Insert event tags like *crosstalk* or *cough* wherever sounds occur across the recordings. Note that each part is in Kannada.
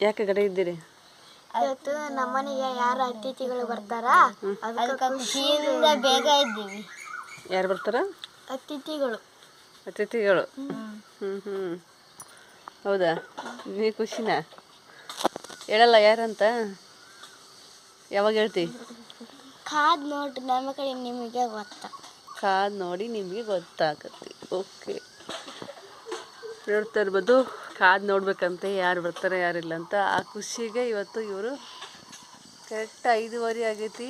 ಯಾಕೆ ಕಡೆ ಇದ್ದೀರಿ? ಇವತ್ತು ನಮ್ಮನೆಗೆ ಯಾರು ಅತಿಥಿಗಳು ಬರ್ತಾರ? ಅದಕ್ಕೆ ಖುಷಿಯಿಂದ ಬೇಗ ಇದ್ದೀವಿ. ಯಾರು ಬರ್ತಾರ? ಅತಿಥಿಗಳು. ಅತಿಥಿಗಳು. ಹ್ಞೂ ಹ್ಞೂ ಹೌದಾ? ನೀ ಖುಷಿನಾ? ಹೇಳಲ್ಲ ಯಾರಂತ? ಯಾವಾಗ ಹೇಳ್ತಿ? ಕಾದ್ ನೋಡಿ ನಮ್ಮ ಕಡೆ ನಿಮಗೆ ಗೊತ್ತ. ಕಾದ್ ನೋಡಿ ನಿಮಗೆ ಗೊತ್ತಾಗತ್ತೆ. ಓಕೆ ನೋಡ್ತಾ ಇರ್ಬೋದು. ಕಾದ್ ನೋಡ್ಬೇಕಂತೆ ಯಾರು ಬರ್ತಾರೆ ಯಾರಿಲ್ಲ ಅಂತ. ಆ ಖುಷಿಗೆ ಇವತ್ತು ಇವರು ಕರೆಕ್ಟ್ ಐದುವರೆ ಆಗೈತಿ.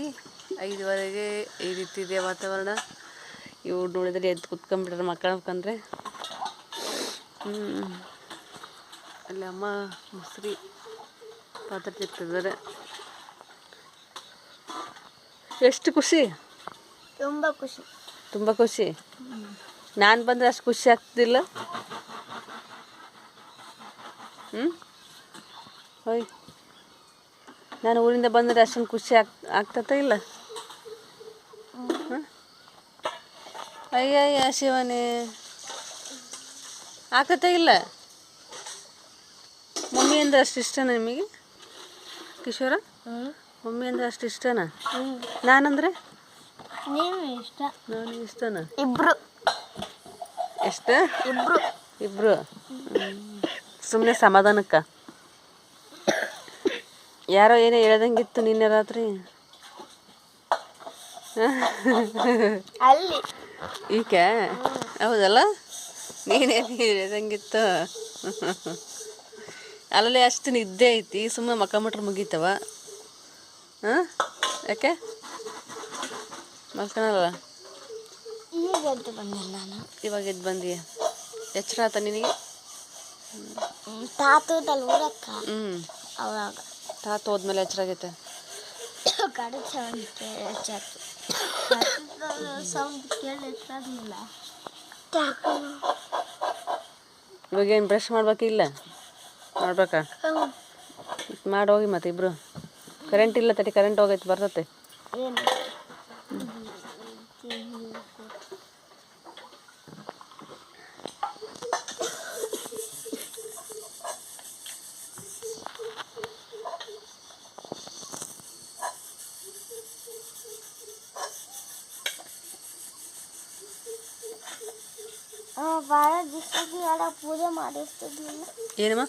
ಐದುವರೆಗೆ ಈ ರೀತಿ ಇದೆ ವಾತಾವರಣ. ಇವ್ರು ನೋಡಿದ್ರೆ ಎದ್ದು ಕುತ್ಕೊಂಡ್ಬಿಟ್ರೆ ಮಕ್ಕಳಕ್ಕಂದ್ರೆ ಹ್ಞೂ ಅಲ್ಲಿ ಅಮ್ಮ ಮೊಸರಿ ಪಾತ್ರೆ ತಿಕ್ತಿದ್ದಾರೆ ಎಷ್ಟು ಖುಷಿ? ತುಂಬಾ ಖುಷಿ. ತುಂಬ ಖುಷಿ. ನಾನು ಬಂದರೆ ಅಷ್ಟು ಖುಷಿ ಆಗ್ತಿಲ್ಲ. ಹ್ಞೂ ಹೋಯ್. ನಾನು ಊರಿಂದ ಬಂದರೆ ಅಷ್ಟೊಂದು ಖುಷಿ ಆಗ್ ಆಗ್ತತ ಇಲ್ಲ? ಅಯ್ಯ ಅಯ್ಯಯ್ಯ ಶಿವನೇ. ಆಗ್ತತ ಇಲ್ಲ? ಮಮ್ಮಿ ಅಂದ್ರೆ ಅಷ್ಟು ಇಷ್ಟನಾ ನಿಮಗೆ? ಕಿಶೋರ? ಮಮ್ಮಿ ಅಂದ್ರೆ ಅಷ್ಟು ಇಷ್ಟನಾ? ನಾನಂದ್ರೆ? ಇಷ್ಟ. ನಾನು ಇಷ್ಟನ? ಇಬ್ರು. ಎಷ್ಟು? ಇಬ್ರು. ಇಬ್ರು. ಸುಮ್ಮನೆ ಸಮಾಧಾನಕ್ಕ. ಯಾರೋ ಏನೋ ಹೇಳ್ದಂಗಿತ್ತು ನಿನ್ನೆ ರಾತ್ರಿ? ಅಲ್ಲಿ. ಈಗ ಹೌದಲ್ಲ? ನೀನೇನು ಹೇಳ್ದಂಗಿತ್ತು? ಅಲ್ಲಲ್ಲಿ ಅಷ್ಟು ನಿದ್ದೆ ಐತಿ ಸುಮ್ಮನೆ ಮಕ್ಕಂಬಿಟ್ರೆ ಮುಗೀತವ. ಹಾಂ? ಯಾಕೆ? ಮಲ್ಕೊಳಲ್ಲ ಇವಾಗ ಎದ್ದು ಬಂದೀಯ? ಎಚ್ಚರ ಆತ ನಿನಗೆ? ತಾತದಲ್ಲಿ ಊರಕ್ಕ. ಹ್ಞೂ ಅವಾಗ. ತಾತ ಹೋದ್ಮೇಲೆ ಎಚ್ಚರಾಗೈತೆ ಗಾಡಿ ಸೌಂಡ್ ಕೇಳಿಸಾತು ಸೌಂಡ್ ಕೇಳಿಸಲಿಲ್ಲ ಇವಾಗ ಏನು ಬ್ರಷ್ ಮಾಡ್ಬೇಕಿಲ್ಲ ಮಾಡ್ಬೇಕಾ? ಮಾಡೋಗಿ ಮತ್ತೆ ಇಬ್ರು. ಕರೆಂಟ್ ಇಲ್ಲ ತಡಿ ಕರೆಂಟ್ ಹೋಗೈತೆ ಬರ್ತತೆ ಏನು ಭಾಳ ದಿವಸಕ್ಕೆ ಪೂಜೆ ಮಾಡಿರ್ತಿದ್ವಿಲ್ಲ ಏನಮ್ಮ?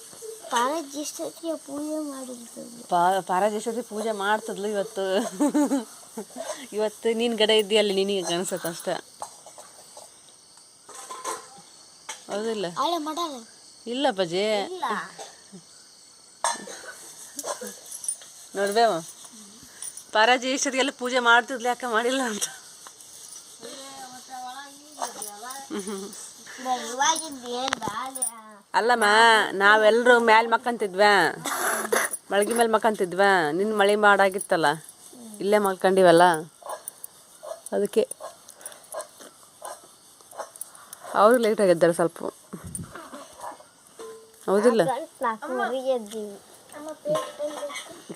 ಪೂಜೆ ಪಾ ಪೂಜೆ ಮಾಡ್ತದ್ಲು ಇವತ್ತು. ಇವತ್ತು ನೀನು ಗಡೆ ಇದೆಯಲ್ಲ ನಿನಗೆ ಕಾಣಿಸುತ್ತೆ ಅಷ್ಟೇ. ಹೌದಿಲ್ಲ? ಇಲ್ಲಪ್ಪ ಮಾಡಲ್ಲ? ಇಲ್ಲ ಪಜೆ ಇಲ್ಲ. ನೋಡ್ಬೇವ. ಪೂಜೆ ಮಾಡ್ತಿದ್ಲು ಯಾಕೆ ಮಾಡಿಲ್ಲ ಅಂತ. ಹ್ಮ್ ಹ್ಮ್ ಬಾಳೆ ಅಲ್ಲಮ್ಮ ನಾವೆಲ್ಲರೂ ಮ್ಯಾಲೆ ಮಕ್ಕಂತಿದ್ವ? ಮಳಗಿ ಮೇಲೆ ಮಕ್ಕಂತಿದ್ವ? ನಿನ್ನ ಮಳೆ ಮಾಡಾಗಿತ್ತಲ್ಲ, ಇಲ್ಲೇ ಮಲ್ಕೊಂಡಿವಲ್ಲ? ಅದಕ್ಕೆ ಅವ್ರು ಲೇಟ್ ಆಗಿದ್ದಾರೆ ಸ್ವಲ್ಪ. ಹೌದಿಲ್ಲ? ಕರೆಂಟ್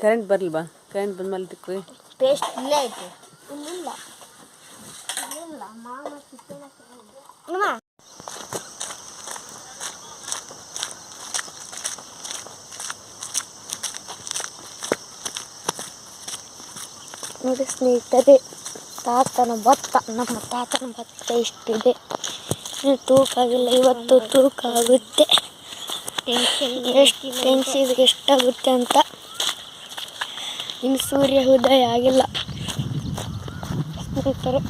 ಕರೆಂಟ್ ಬರಲ್ವಾ ಕರೆಂಟ್ ಬಂದ್ಮೇಲೆ ತಿಕ್ವಿ ಪೇಸ್ಟ್ ಇಲ್ಲೇ ಐತೆ. ನೋಡಿ ಸ್ನೇಹಿತರೆ ತಾತನ ಭತ್ತ, ನಮ್ಮ ತಾತನ ಭತ್ತ ಇಷ್ಟಿದೆ. ಇನ್ನು ತೂಕ ಆಗಿಲ್ಲ, ಇವತ್ತು ತೂಕ ಆಗುತ್ತೆ. ಎಷ್ಟು ಟೆನ್ಸಿಗೆ ಎಷ್ಟಾಗುತ್ತೆ ಅಂತ ಇನ್ನು ಸೂರ್ಯ ಉದಯ ಆಗಿಲ್ಲ. ಸ್ನೇಹಿತರೆ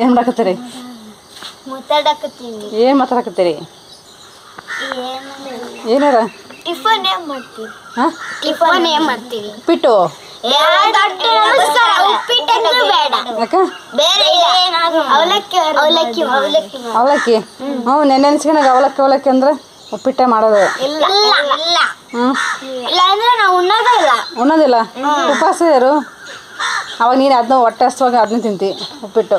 ಏನು ಮಾಡಕತ್ತೀರಿ ಮಾತಾಡಕತ್ತೀನಿ. ಏನು ಮಾತಾಡಕತ್ತೀರಿ? ಏನು ಏನಾರ? ಟಿಫನ್ ಏನ್ ಮಾಡ್ತೀವಿ ಟಿಫನ್ ಏನ್ ಮಾಡ್ತೀವಿ ಪಿಟ್ಟು. ಅವಲಕ್ಕಿ ಅವಲಕ್ಕಿ ಅವಲಕ್ಕಿ. ಅವಲಕ್ಕಿ? ಹ್ಞೂ ನೆನೆ ನೆನ್ಸ್ಕೊಂಡಾಗ ಅವಲಕ್ಕಿ ಅವಲಕ್ಕಿ ಅಂದ್ರೆ ಉಪ್ಪಿಟ್ಟೆ ಮಾಡೋದು. ಉಣ್ಣೋದಿಲ್ಲ? ಉಪವಾಸ ಇರು ಅವಾಗ ನೀನು ಅದನ್ನ ಹೊಟ್ಟೆ ಹಸ್ತವಾಗ ಅದನ್ನ ತಿಂತಿ ಉಪ್ಪಿಟ್ಟು.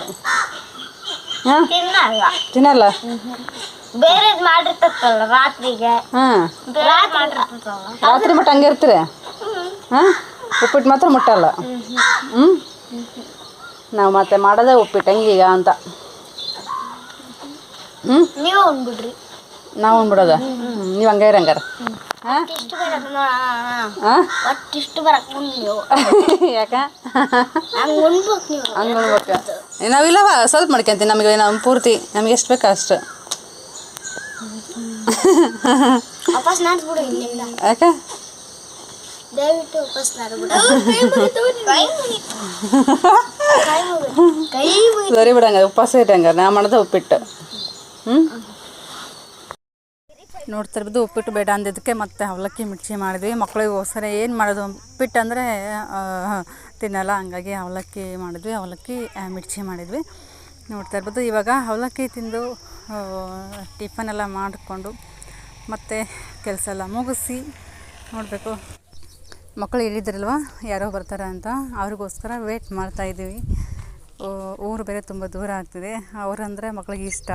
ಹಾಂ? ತಿನ್ನಲ್ಲ. ರಾತ್ರಿಗೆ? ಹಾಂ. ರಾತ್ರಿ ಮಟ್ಟ ಹಂಗೆ ಇರ್ತೀರಿ? ಹಾಂ? ಉಪ್ಪಿಟ್ಟು ಮಾತ್ರ ಮುಟ್ಟಲ್ಲ. ಹ್ಞೂ ನಾವು ಮತ್ತೆ ಮಾಡೋದೇ ಉಪ್ಪಿಟ್ಟು ಹೆಂಗೀಗ ಅಂತ. ಹ್ಞೂ ನೀವು *laughs* ನಾವು ಅಂದ್ಬಿಡೋದ ನೀವು ಹಂಗೆ ಇರಂಗಾರ ಯಾಕ? ಹಂಗೆ ಉಣ್ಬೇಕು ನಾವಿಲ್ಲವ ಸ್ವಲ್ಪ ಮಾಡ್ಕೊಂತೀವಿ ನಮಗೆ ನಮ್ಮ ಪೂರ್ತಿ. ನಮ್ಗೆ ಎಷ್ಟು ಬೇಕು ಅಷ್ಟು. ಯಾಕ? ದಯವಿಟ್ಟು ಸರಿ ಬಿಡಂಗ ಉಪವಾಸ ಇಟ್ಟಂಗ ನಾ ಮಾಡೋದು ಉಪ್ಪಿಟ್ಟು. ಹ್ಞೂ ನೋಡ್ತಾ ಇರ್ಬೋದು ಉಪ್ಪಿಟ್ಟು ಬೇಡ ಅಂದಿದ್ದಕ್ಕೆ ಮತ್ತೆ ಅವಲಕ್ಕಿ ಮಿರ್ಚಿ ಮಾಡಿದ್ವಿ. ಮಕ್ಕಳಿಗೋಸ್ಕರ ಏನು ಮಾಡೋದು? ಉಪ್ಪಿಟ್ಟು ಅಂದರೆ ತಿನ್ನಲ್ಲ ಹಂಗಾಗಿ ಅವಲಕ್ಕಿ ಮಾಡಿದ್ವಿ. ಅವಲಕ್ಕಿ ಆ, ಮಿರ್ಚಿ ಮಾಡಿದ್ವಿ. ನೋಡ್ತಾ ಇರ್ಬೋದು ಇವಾಗ ಅವಲಕ್ಕಿ ತಿಂದು ಟಿಫನ್ ಎಲ್ಲ ಮಾಡಿಕೊಂಡು ಮತ್ತು ಕೆಲಸ ಎಲ್ಲ ಮುಗಿಸಿ ನೋಡಬೇಕು. ಮಕ್ಕಳು ಹೇಳಿದ್ರಲ್ವ ಯಾರೋ ಬರ್ತಾರೆ ಅಂತ. ಅವ್ರಿಗೋಸ್ಕರ ವೇಟ್ ಮಾಡ್ತಾ ಇದ್ದೀವಿ. ಊರು ಬೇರೆ ತುಂಬ ದೂರ ಆಗ್ತಿದೆ. ಅವರಂದರೆ ಮಕ್ಕಳಿಗೆ ಇಷ್ಟ.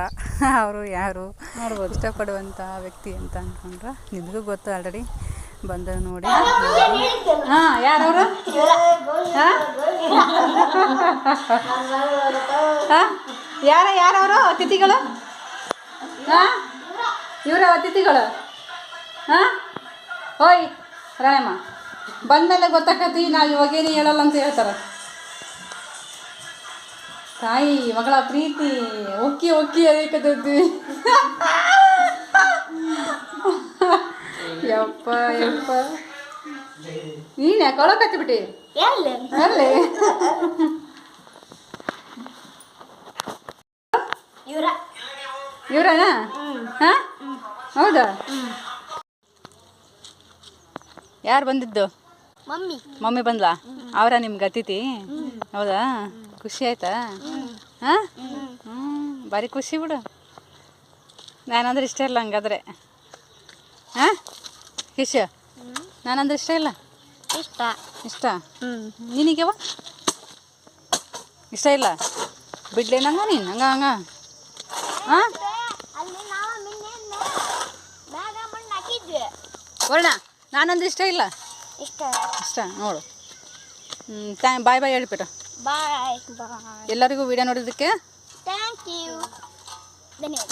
ಅವರು ಯಾರು? ನೋಡ್ಬೋದು ಇಷ್ಟಪಡುವಂಥ ವ್ಯಕ್ತಿ ಅಂತ ಅಂದ್ಕೊಂಡ್ರೆ ನಿಮಗೂ ಗೊತ್ತು ಆಲ್ರೆಡಿ ಬಂದ ನೋಡಿ. ಹಾಂ ಯಾರವರು? ಹಾಂ? ಯಾರ ಯಾರವರು ಅತಿಥಿಗಳು? ಹಾಂ? ಇವರ ಅತಿಥಿಗಳು? ಹಾಂ? ಓಯ್ ರಾಯಮ್ಮ ಬಂದಮೇಲೆ ಗೊತ್ತಾಕತಿ ನಾವು ಇವಾಗೇನು ಹೇಳಲ್ಲ ಅಂತ ಹೇಳ್ತಾರೆ. ತಾಯಿ ಮಗಳ ಪ್ರೀತಿ ಒಕ್ಕಿ ಒಕ್ಕಿ ಅದಕ್ಕದ್ವಿ ಯಪ್ಪ ಯಪ್ಪ. ನೀನು ಯಾಕೊಳಕತ್ತಿ ಬಿಟ್ಟಿ? ಇವರ ಅಲ್ಲಿ. ಇವ್ರ. ಇವ್ರನಾ? ಹಾಂ? ಹೌದಾ? ಯಾರು ಬಂದಿದ್ದು? ಮಮ್ಮಿ. ಮಮ್ಮಿ ಬಂದ್ಲಾ? ಅವರ ನಿಮ್ಗೆ ಅತಿಥಿ? ಹೌದಾ? ಖುಷಿ ಆಯ್ತಾ? ಹಾಂ? ಹ್ಞೂ ಭಾರಿ ಖುಷಿ ಬಿಡು. ನಾನಂದ್ರೆ ಇಷ್ಟ ಇಲ್ಲ ಹಂಗಾದ್ರೆ. ಹಾಂ? ಕಿಶ್ ನಾನಂದ್ರೆ ಇಷ್ಟ ಇಲ್ಲ? ಇಷ್ಟ. ಇಷ್ಟ? ನಿನಗೆವ ಇಷ್ಟ ಇಲ್ಲ? ಬಿಡ್ಲೇನಂಗ ನೀನು ಹಂಗ ಹಂಗ. ಹಾಂ? ವರ್ಣ. ನಾನಂದ್ರೆ ಇಷ್ಟ ಇಲ್ಲ? ಇಷ್ಟ. ಇಷ್ಟ ನೋಡು. ಹ್ಞೂ ಥ್ಯಾ ಬಾಯ್ ಬಾಯ್ ಹೇಳ್ಬಿಟ್ಟು. ಬಾಯ್ ಬಾಯ್. ಎಲ್ಲರಿಗೂ ವಿಡಿಯೋ ನೋಡಿದ್ದಕ್ಕೆ ಥ್ಯಾಂಕ್ ಯು ಧನ್ಯವಾದ.